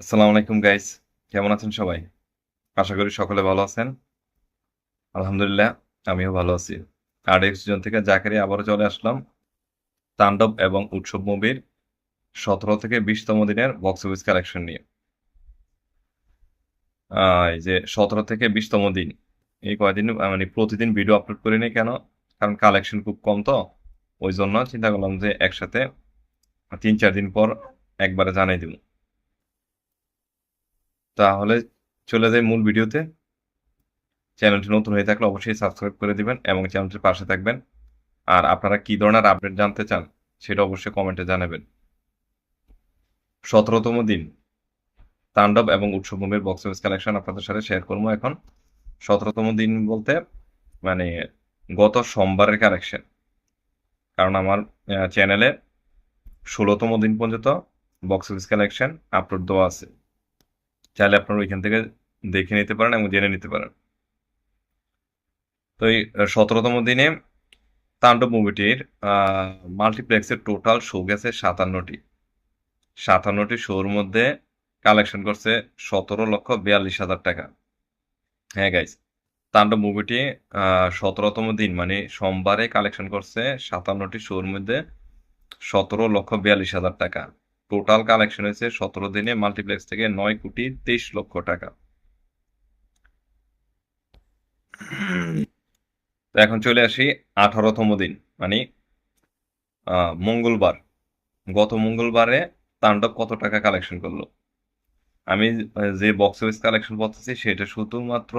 আসসালামু আলাইকুম গাইস কেমন আছেন সবাই? আশা করি সকলে ভালো আছেন। আলহামদুলিল্লাহ, আমিও ভালো আছি। আর এক্স জন থেকে জাকারি আবারও চলে আসলাম। তাণ্ডব এবং উৎসব মুভির সতেরো থেকে বিশতম দিনের বক্স অফিস কালেকশন নিয়ে। এই যে সতেরো থেকে বিশতম দিন, এই কয়দিন মানে প্রতিদিন ভিডিও আপলোড করিনি কেন? কারণ কালেকশন খুব কম তো। ওই জন্য চিন্তা করলাম যে একসাথে তিন চার দিন পর একবারে জানাই দিব। তাহলে চলে যাই মূল ভিডিওতে। চ্যানেলটি নতুন হয়ে থাকলে অবশ্যই সাবস্ক্রাইব করে দিবেন এবং চ্যানেলটির পাশে থাকবেন। আর আপনারা কি ধরনের আপডেট জানতে চান সেটা অবশ্যই কমেন্টে জানাবেন। সতেরোতম দিন। তাণ্ডব এবং উৎসব মুভির বক্স অফিস কালেকশন আপনাদের সাথে শেয়ার করব এখন। সতেরোতম দিন বলতে মানে গত সোমবারের কালেকশন কারণ আমার চ্যানেলে ষোলোতম দিন পর্যন্ত বক্স অফিস কালেকশন আপলোড দেওয়া আছে। চাইলে আপনারা ওইখান থেকে দেখে নিতে পারেন এবং জেনে নিতে পারেন। তো এই সতেরোতম দিনে তাণ্ডব মুভিটির মাল্টিপ্লেক্সের টোটাল শো গেছে সাতান্নটি। সাতান্নটি শোর মধ্যে কালেকশন করছে সতেরো লক্ষ বিয়াল্লিশ হাজার টাকা। হ্যাঁ গাইজ তাণ্ডব মুভিটি সতেরোতম দিন মানে সোমবারে কালেকশন করছে সাতান্নটি শোর মধ্যে সতেরো লক্ষ বিয়াল্লিশ হাজার টাকা। টোটাল কালেকশন হয়েছে সতেরো দিনে মাল্টিপ্লেক্স থেকে নয় কোটি তেইশ লক্ষ টাকা। এখন চলে আসি আঠারোতম দিন মানে মঙ্গলবার। গত মঙ্গলবারে তাণ্ডব কত টাকা কালেকশন করল? আমি যে বক্স অফিস কালেকশন বলতেছি সেটা শুধুমাত্র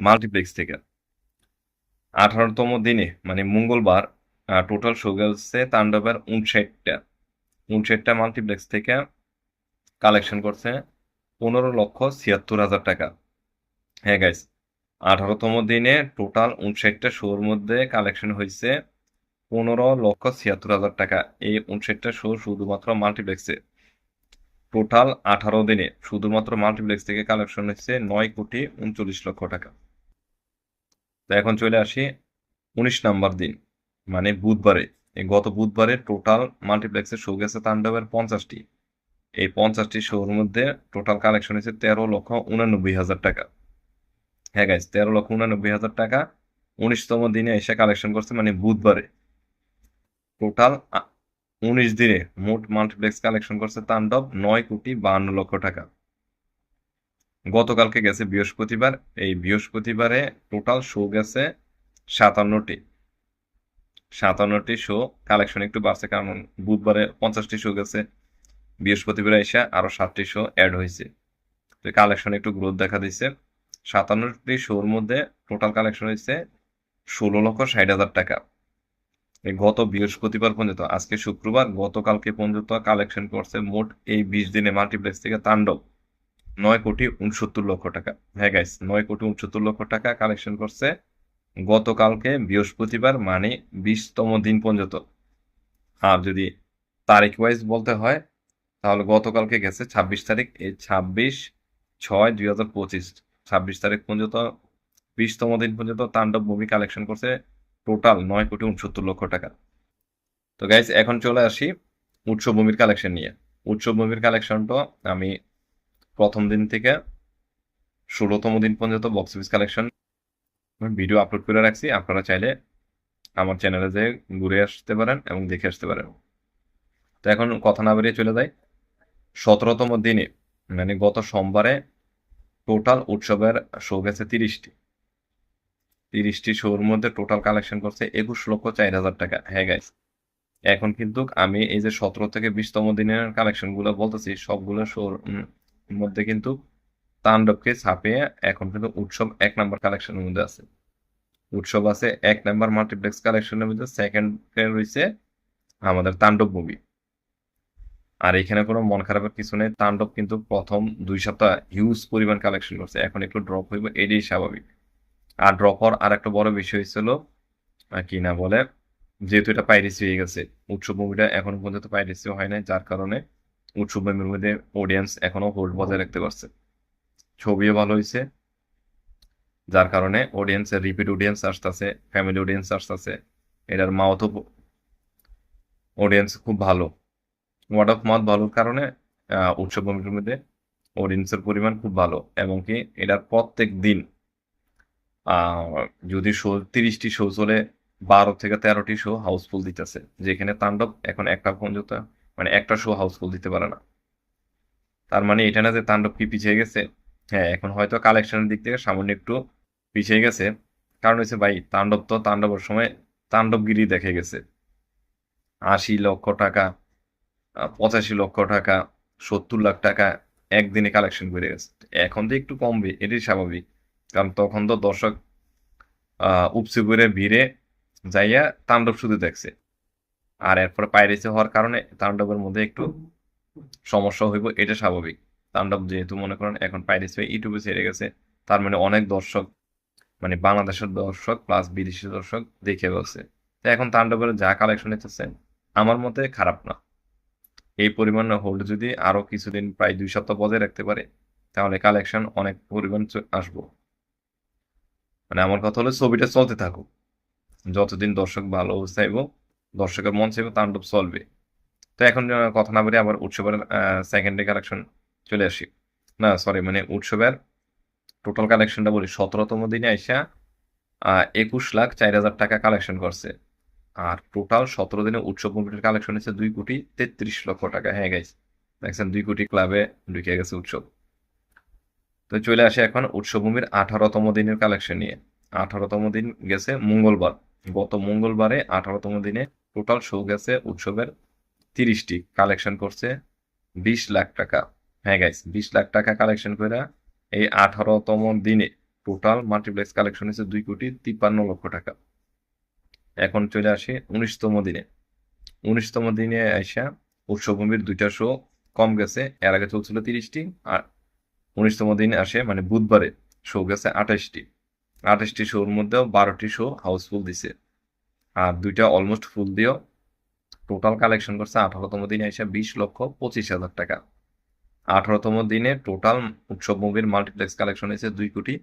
মাল্টিপ্লেক্স থেকে। আঠারোতম দিনে মানে মঙ্গলবার টোটাল শো গেছে তাণ্ডবের উনষাটটা। উনষাটটা মাল্টিপ্লেক্স থেকে কালেকশন করছে পনেরো লক্ষ ছিয়াত্তর হাজার টাকা। হ্যাঁ গাইস আঠারোতম দিনে টোটাল উনষাটটা শোর মধ্যে কালেকশন হয়েছে পনেরো লক্ষ ছিয়াত্তর হাজার টাকা। এই উনষাটটা শো শুধুমাত্র মাল্টিপ্লেক্সে টোটাল আঠারো দিনে শুধুমাত্র মাল্টিপ্লেক্স থেকে কালেকশন হচ্ছে নয় কোটি উনচল্লিশ লক্ষ টাকা। তো এখন চলে আসি উনিশ নাম্বার দিন মানে বুধবারে। গত বুধবারে টোটাল মাল্টিপ্লেক্সের শো গেছে তাণ্ডবের পঞ্চাশটি। এই পঞ্চাশটি শোর মধ্যে টোটাল কালেকশন হয়েছে তেরো লক্ষ উনানব্বই হাজার টাকা। হ্যাঁ গাইজ তেরো লক্ষ উনানব্বই হাজার টাকা উনিশতম দিনে এসে কালেকশন করছে মানে বুধবারে। টোটাল উনিশ দিনে মোট মাল্টিপ্লেক্স কালেকশন করছে তাণ্ডব নয় কোটি বাহান্ন লক্ষ টাকা। গতকালকে গেছে বৃহস্পতিবার, এই বৃহস্পতিবারে টোটাল শো গেছে সাতান্নটি। সাতান্নটি শো কালেকশন একটু বাড়ছে কারণ বুধবারে পঞ্চাশটি শো গেছে, বৃহস্পতিবার এসে আরও সাতটি শো অ্যাড হয়েছে। তো কালেকশন একটু গ্রোথ দেখা দিচ্ছে। সাতান্নটি শোর মধ্যে টোটাল কালেকশন হয়েছে ষোলো লক্ষ ষাট হাজার টাকা। গত বৃহস্পতিবার পর্যন্ত, আজকে শুক্রবার, গতকালকে পর্যন্ত কালেকশন করছে মোট এই বিশ দিনে মাল্টিপ্লেক্স থেকে তাণ্ডব নয় কোটি উনসত্তর লক্ষ টাকা। হ্যাঁ গাইস নয় কোটি উনসত্তর লক্ষ টাকা কালেকশন করছে গতকালকে বৃহস্পতিবার মানে বিশতম দিন পর্যন্ত। আর যদি তারিখ ওয়াইজ বলতে হয়, তাহলে গতকালকে গেছে ছাব্বিশ তারিখ, এই ছাব্বিশ ছয় দুই হাজার পঁচিশ। ছাব্বিশ তারিখ পর্যন্ত, বিশতম দিন পর্যন্ত তাণ্ডব মুভি কালেকশন করছে টোটাল নয় কোটি উনসত্তর লক্ষ টাকা। তো গাইজ এখন চলে আসি উৎসব মুভির কালেকশন নিয়ে। উৎসব মুভির কালেকশনটা আমি প্রথম দিন থেকে ষোলোতম দিন পর্যন্ত box office collection video upload করে রাখছি। আপনারা চাইলে আমার চ্যানেলে যেয়ে ঘুরে আসতে পারেন এবং দেখে আসতে পারেন। তো এখন কথা না বেরিয়ে চলে যাই। সতেরোতম দিনে মানে গত সোমবারে টোটাল উৎসবের শো গেছে তিরিশটি। তিরিশটি শোর মধ্যে টোটাল কালেকশন করছে একুশ লক্ষ চার হাজার টাকা। হ্যাঁ গাইস এখন কিন্তু আমি এই যে সতেরো থেকে বিশতম দিনের কালেকশনগুলো বলতেছি, সবগুলো শোর মধ্যে কিন্তু তাণ্ডবকে ছাপিয়ে এখন কিন্তু উৎসব এক নম্বর কালেকশনের মধ্যে আছে। উৎসব আছে এক নাম্বার মাল্টিপ্লেক্স কালেকশনের মধ্যে সেকেন্ড রয়েছে আমাদের তাণ্ডব মুভি আর এখানে কোনো মন খারাপের কিছু নেই, তাণ্ডব কিন্তু প্রথম দুই সপ্তাহ হিউজ পরিমাণ কালেকশন করছে। এখন একটু ড্রপ হইব, এটাই স্বাভাবিক। আর ড্রপ হওয়ার আর একটা বড় বিষয় হয়েছিল কি না বলে, যেহেতু এটা পাইরেসি হয়ে গেছে, উৎসব মুভিটা এখনও পর্যন্ত পাইরেসি হয় নাই, যার কারণে উৎসব মুভির মধ্যে অডিয়েন্স এখনও হোল্ড বজায় রাখতে পারছে। ছবিও ভালো হয়েছে যার কারণে অডিয়েন্সের রিপিট অডিয়েন্স আসতেছে ফ্যামিলি অডিয়েন্স আসতেছে, এটার মাউথ অডিয়েন্স খুব ভালো। ওয়ার্ড অফ মাউথ ভালোর কারণে উৎসব মধ্যে অডিয়েন্সের পরিমাণ খুব ভালো, এবং কি এটার প্রত্যেক দিন যদি শো তিরিশটি শো চলে, বারো থেকে তেরোটি শো হাউসফুল দিতেছে, যেখানে তাণ্ডব এখন একটা পর্যন্ত মানে একটা শো হাউসফুল দিতে পারে না। তার মানে এটা না যে তাণ্ডব কি পিছিয়ে গেছে হ্যাঁ এখন হয়তো কালেকশনের দিক থেকে সামান্য একটু পিছিয়ে গেছে। কারণ হচ্ছে ভাই, তাণ্ডব তো তাণ্ডবের সময় তাণ্ডবগিরি দেখে গেছে। আশি লক্ষ টাকা পঁচাশি লক্ষ টাকা, সত্তর লাখ টাকা একদিনে কালেকশন করে গেছে। এখন তো একটু কমবে, এটাই স্বাভাবিক। কারণ তখন তো দর্শক উপসে করে ভিড়ে যাইয়া তাণ্ডব শুধু দেখছে। আর এরপরে পাইরেসি হওয়ার কারণে তাণ্ডবের মধ্যে একটু সমস্যা হইব, এটা স্বাভাবিক। তাণ্ডব যেহেতু মনে করেন এখন পাইরেসি ইউটিউবে ছেড়ে গেছে, তার মানে অনেক দর্শক মানে বাংলাদেশের দর্শক প্লাস বিদেশি দর্শক দেখে বলছে তো এখন তাণ্ডবের যা কালেকশন এসেছে আমার মতে খারাপ না। এই পরিমাণ হোল্ড যদি আরও কিছুদিন, প্রায় দুই সপ্তাহ বজায় রাখতে পারে, তাহলে কালেকশন অনেক পরিমাণ আসব। মানে আমার কথা হলো ছবিটা চলতে থাকুক। যতদিন দর্শক ভালো চাইব, দর্শকের মন চাইব তাণ্ডব চলবে। তো এখন কথা না বলে আবার উৎসবের সেকেন্ড কালেকশন চলে আসি। না সরি মানে উৎসবের টোটাল কালেকশনটা বলি। সতেরোতম দিনে আইসা একুশ লাখ চার হাজার টাকা কালেকশন করছে। আর টোটাল সতেরো দিনে উৎসব মুভির কালেকশন হচ্ছে দুই কোটি তেত্রিশ লক্ষ টাকা। হ্যাঁ গাইস দেখছেন, দুই কোটি ক্লাবে ঢুকে গেছে উৎসব। তো চলে আসে এখন উৎসব মুভির আঠারোতম দিনের কালেকশন নিয়ে। আঠারোতম দিন গেছে মঙ্গলবার। গত মঙ্গলবারে আঠারোতম দিনে টোটাল শো গেছে উৎসবের তিরিশটি। কালেকশন করছে বিশ লাখ টাকা। হ্যাঁ গাইস বিশ লাখ টাকা কালেকশন করে এই আঠারোতম দিনে টোটাল মাল্টিপ্লেক্স কালেকশন হচ্ছে দুই কোটি তিপ্পান্ন লক্ষ টাকা। এখন চলে আসি উনিশতম দিনে। উনিশতম দিনে আইসা উৎসবভূমির দুইটা শো কম গেছে, এর আগে চলছিল তিরিশটি, আর উনিশতম দিনে আসে মানে বুধবারে শো গেছে আঠাশটি। আঠাশটি শোর মধ্যেও বারোটি শো হাউসফুল দিছে। আর দুইটা অলমোস্ট ফুল দিয়েও টোটাল কালেকশন করছে আঠারোতম দিনে এসে বিশ লক্ষ পঁচিশ হাজার টাকা। আঠারোতম দিনে টোটাল উৎসব মুভির মাল্টিপ্লেক্স কালেকশন হয়েছে দুই কোটি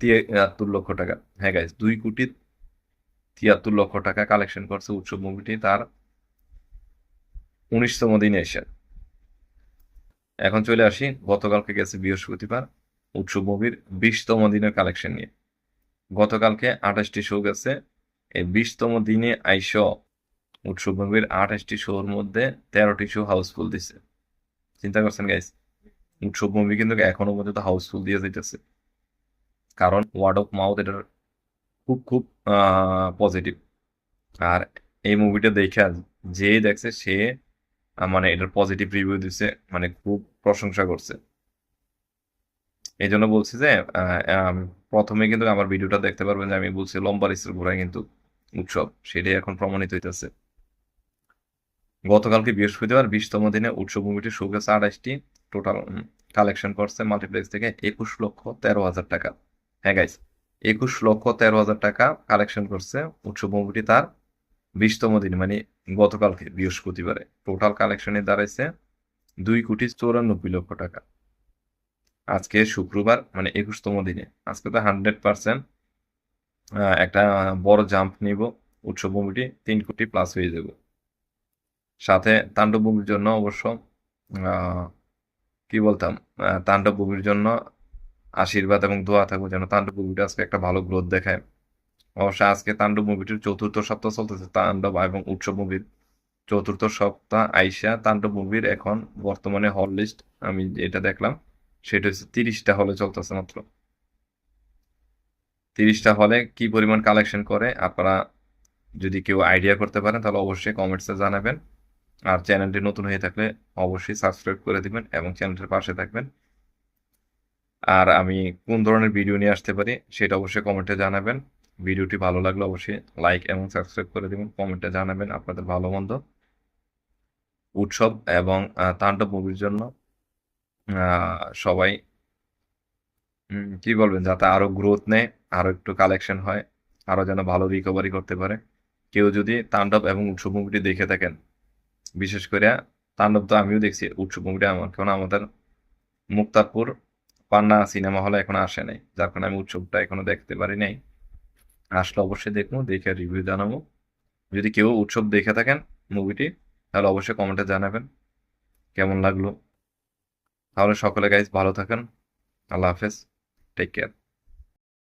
তিয়াত্তর লক্ষ টাকা। হ্যাঁ গাইজ দুই কোটি তিয়াত্তর লক্ষ টাকা কালেকশন করছে উৎসব মুভিটি তার উনিশতম দিনে এসে। এখন চলে আসি, গতকালকে গেছে বৃহস্পতিবার উৎসব মুভির বিশতম দিনের কালেকশন নিয়ে। গতকালকে আঠাশটি শো গেছে, এই বিশতম দিনে আইস উৎসব মুভির আঠাশটি শোর মধ্যে তেরোটি শো হাউসফুল দিছে। চিন্তা করছেন গাইস উৎসব মুভি কিন্তু এখনও পর্যন্ত হাউসফুল দিয়ে যাইতেছে। কারণ ওয়ার্ড অফ মাউথ এটার খুব খুব পজিটিভ আর এই মুভিটা দেখে যে দেখছে, সে মানে এটার পজিটিভ রিভিউ দিছে মানে খুব প্রশংসা করছে। এই জন্য বলছি যে প্রথমে কিন্তু আমার ভিডিওটা দেখতে পারবেন যে আমি বলছি লম্বা রিসের ঘোড়ায় কিন্তু উৎসব, সেটাই এখন প্রমাণিত হইতেছে। গতকালকে বৃহস্পতিবার বিশতম দিনে উৎসব মুভিটি শো গেছে আঠাশটি টোটাল কালেকশন করছে মাল্টিপ্লেক্স থেকে একুশ লক্ষ তেরো হাজার টাকা। হ্যাঁ গাইস একুশ লক্ষ তেরো হাজার টাকা কালেকশন করছে উৎসব মুভিটি তার বিশতম দিন মানে গতকালকে বৃহস্পতিবারে। টোটাল কালেকশনে দাঁড়াইছে দুই কোটি চৌরানব্বই লক্ষ টাকা। আজকে শুক্রবার মানে একুশতম দিনে, আজকে তো হান্ড্রেড পার্সেন্ট একটা বড় জাম্প নিব উৎসব মুভিটি তিন কোটি প্লাস হয়ে যাবে। সাথে তাণ্ডব মুভির জন্য অবশ্য কি বলতাম আহ, তাণ্ডব মুভির জন্য আশীর্বাদ এবং দোয়া থাকবে যেন তাণ্ডব মুভিটা আজকে একটা ভালো গ্রোথ দেখায়। অবশ্য আজকে তাণ্ডব মুভিটির চতুর্থ সপ্তাহ চলতেছে তাণ্ডব এবং উৎসব মুভির চতুর্থ সপ্তাহ আইসা তাণ্ডব মুভির এখন বর্তমানে হল লিস্ট আমি যেটা দেখলাম সেটা হচ্ছে তিরিশটা হলে চলতেছে মাত্র। তিরিশটা হলে কি পরিমাণ কালেকশন করে আপনারা যদি কেউ আইডিয়া করতে পারেন তাহলে অবশ্যই কমেন্টসে জানাবেন। আর চ্যানেলটি নতুন হয়ে থাকলে অবশ্যই সাবস্ক্রাইব করে দিবেন এবং চ্যানেলটির পাশে থাকবেন। আর আমি কোন ধরনের ভিডিও নিয়ে আসতে পারি সেটা অবশ্যই কমেন্টে জানাবেন। ভিডিওটি ভালো লাগলে অবশ্যই লাইক এবং সাবস্ক্রাইব করে দিবেন, কমেন্টে জানাবেন আপনাদের ভালো মন্দ। উৎসব এবং তাণ্ডব মুভির জন্য সবাই কি বলবেন, যাতে আরও গ্রোথ নেয় আরও একটু কালেকশন হয় আরও যেন ভালো রিকভারি করতে পারে। কেউ যদি তাণ্ডব এবং উৎসব মুভিটি দেখে থাকেন বিশেষ করে তাণ্ডব তো আমিও দেখছি উৎসব মুভিটা আমার কারণ আমাদের মুক্তারপুর পান্না সিনেমা হলে এখনও আসে নাই, যার কারণে আমি উৎসবটা এখনও দেখতে পারি নাই। আসলে অবশ্যই দেখব, দেখে রিভিউ জানাব। যদি কেউ উৎসব দেখে থাকেন মুভিটি তাহলে অবশ্যই কমেন্টে জানাবেন। কেমন লাগল? তাহলে সকলে গাইজ ভালো থাকেন। আল্লাহ হাফেজ। Take care